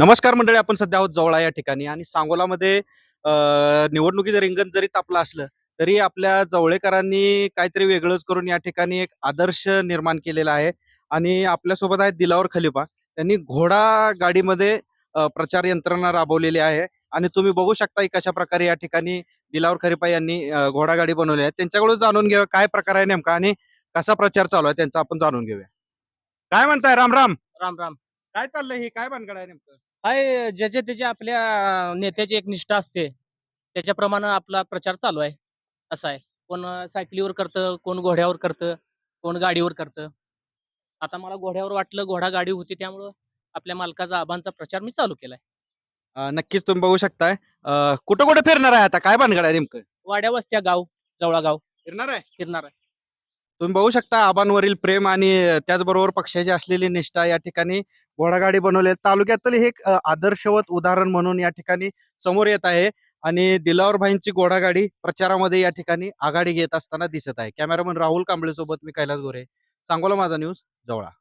नमस्कार मंडळी आपण सध्या आहोत जवळा या ठिकाणी आणि सांगोलामध्ये निवडणुकीचं रिंगण जरी तापलं असलं तरी आपल्या जवळेकरांनी काहीतरी वेगळंच करून या ठिकाणी एक आदर्श निर्माण केलेला आहे. आणि आपल्यासोबत आहेत दिलावर खलिफा. त्यांनी घोडा गाडीमध्ये प्रचार यंत्रणा राबवलेली आहे. आणि तुम्ही बघू शकता की कशा प्रकारे या ठिकाणी दिलावर खलिफा यांनी घोडा गाडी बनवली आहे. त्यांच्याकडून जाणून घेऊया काय प्रकार आहे नेमका आणि कसा प्रचार चालू आहे त्यांचा आपण जाणून घेऊया. काय म्हणताय? राम राम. राम राम. काय चाललंय हे? काय भानगड आहे नेमकं? काय ज्याच्या त्याच्या आपल्या नेत्याची एक निष्ठा असते. त्याच्याप्रमाणे आपला प्रचार चालू आहे. असा आहे. कोण सायकलीवर करतं कोण घोड्यावर करतं कोण गाडीवर करतं. आता मला घोड्यावर वाटलं घोडा गाडी होती त्यामुळं आपल्या मालकाचा आबांचा प्रचार मी चालू केलाय. अ, नक्कीच तुम्ही बघू शकताय. अ, कुठं कुठं फिरणार आहे आता? काय भानगड आहे नेमकं? वाड्या वस्त्या गाव जवळा गाव फिरणार आहे? फिरणार आहे. तुम्ही बघू शकता आबांवरील प्रेम आणि त्याचबरोबर पक्षाची असलेली निष्ठा या ठिकाणी घोडागाडी बनवली. आहे. तालुक्यातील हे एक आदर्शवत उदाहरण म्हणून या ठिकाणी समोर येत आहे आणि दिलावर भाईंची घोडागाडी प्रचारामध्ये या ठिकाणी आघाडी घेत असताना दिसत आहे. कॅमेरामन राहुल कांबळे सोबत मी कैलास गोरे. सांगोला माझा न्यूज जवळा.